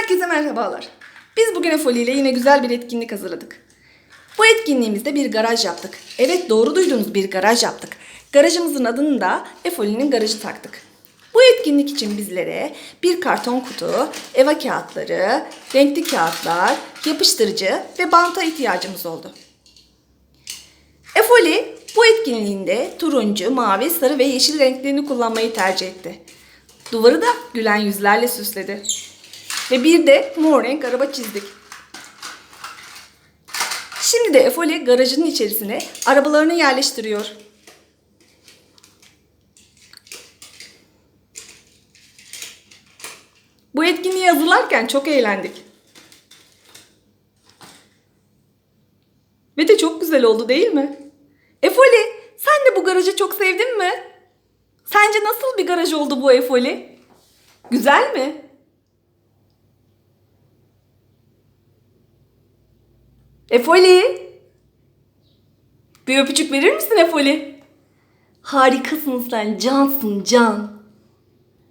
Herkese merhabalar. Biz bugün Efoli ile yine güzel bir etkinlik hazırladık. Bu etkinliğimizde bir garaj yaptık. Evet doğru duydunuz bir garaj yaptık. Garajımızın adını da Efoli'nin garajı taktık. Bu etkinlik için bizlere bir karton kutu, eva kağıtları, renkli kağıtlar, yapıştırıcı ve banta ihtiyacımız oldu. Efoli bu etkinliğinde turuncu, mavi, sarı ve yeşil renklerini kullanmayı tercih etti. Duvarı da gülen yüzlerle süsledi. Ve bir de mor renk araba çizdik. Şimdi de Efoli garajının içerisine arabalarını yerleştiriyor. Bu etkinliği hazırlarken çok eğlendik. Ve de çok güzel oldu değil mi? Efoli, sen de bu garajı çok sevdin mi? Sence nasıl bir garaj oldu bu Efoli? Güzel mi? Efoli! Bir öpücük verir misin Efoli? Harikasın sen, cansın can.